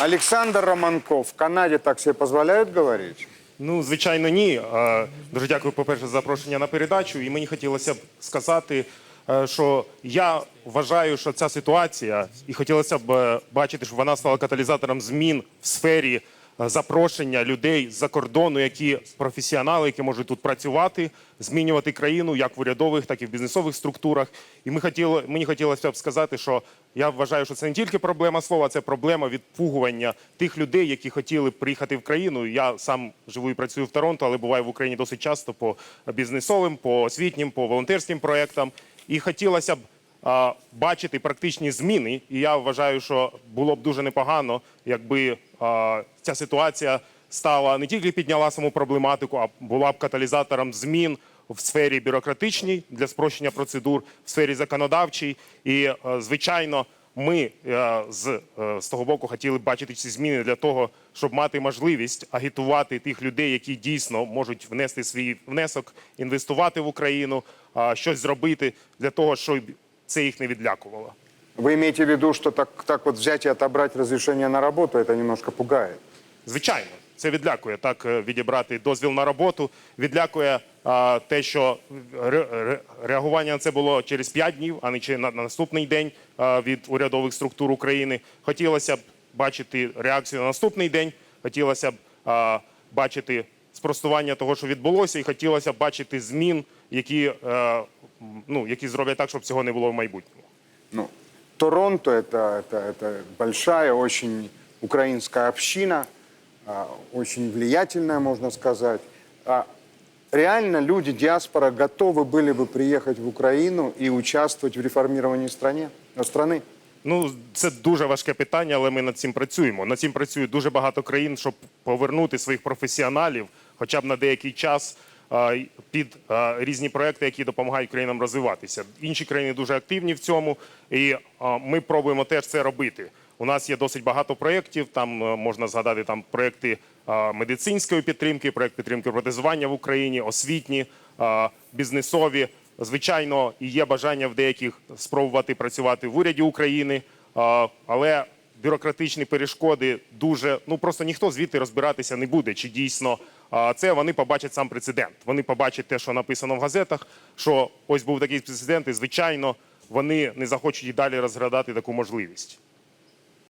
Александр Романков. В Канаді так себе дозволяють говорити? Ну, звичайно, ні. Е, Дуже дякую, по-перше, за запрошення на передачу. І мені хотілося б сказати, е, що я вважаю, що ця ситуація, і хотілося б е, бачити, щоб вона стала каталізатором змін в сфері запрошення людей з-за кордону, які професіонали, які можуть тут працювати, змінювати країну як в урядових, так і в бізнесових структурах. І ми хотіли, мені хотілося б сказати, що я вважаю, що це не тільки проблема слова, це проблема відпугування тих людей, які хотіли приїхати в країну. Я сам живу і працюю в Торонто, але буваю в Україні досить часто по бізнесовим, по освітнім, по волонтерським проектам. І хотілося б бачити практичні зміни. І я вважаю, що було б дуже непогано, якби ця ситуація стала не тільки підняла саму проблематику, а була б каталізатором змін в сфері бюрократичній для спрощення процедур, в сфері законодавчій. І, е, звичайно, ми е, з, е, з того боку хотіли б бачити ці зміни для того, щоб мати можливість агітувати тих людей, які дійсно можуть внести свій внесок, інвестувати в Україну, щось зробити для того, щоб це їх не відлякувало. Вы имеете в виду, что так, так вот взять и отобрать разрешение на работу, это немножко пугает? Звичайно, це відлякує так е, відібрати дозвіл на роботу. Відлякує а, те, що ре- ре- реагування на це було через 5 днів, а не чи на, на наступний день а, від урядових структур України. Хотілося б бачити реакцію на наступний день. Хотілося б а, бачити спростування того, що відбулося, і хотілося б бачити змін, які, е, ну, які зроблять так, щоб цього не було в майбутньому. Ну, Торонто это, это, это большая, очень украинская община, а, очень влиятельная, можно сказать. А реально люди, диаспора, готовы были бы приехать в Украину и участвовать в реформировании стране, страны? Ну, це дуже важке питання, але ми над цим працюємо. Над цим працює дуже багато країн, щоб повернути своїх професіоналів, хоча б на деякий час, а, й- під різні проекти, які допомагають країнам розвиватися. Інші країни дуже активні в цьому, і ми пробуємо теж це робити. У нас є досить багато проєктів. Там е, можна згадати там проєкти медицинської підтримки, проєкт підтримки протезування в Україні, освітні, бізнесові. Звичайно, і є бажання в деяких спробувати працювати в уряді України, але бюрократичні перешкоди дуже ну просто ніхто звідти розбиратися не буде. Чи дійсно це вони побачать сам прецедент? Вони побачать те, що написано в газетах. Що ось був такий прецедент, і звичайно вони не захочуть і далі розглядати таку можливість.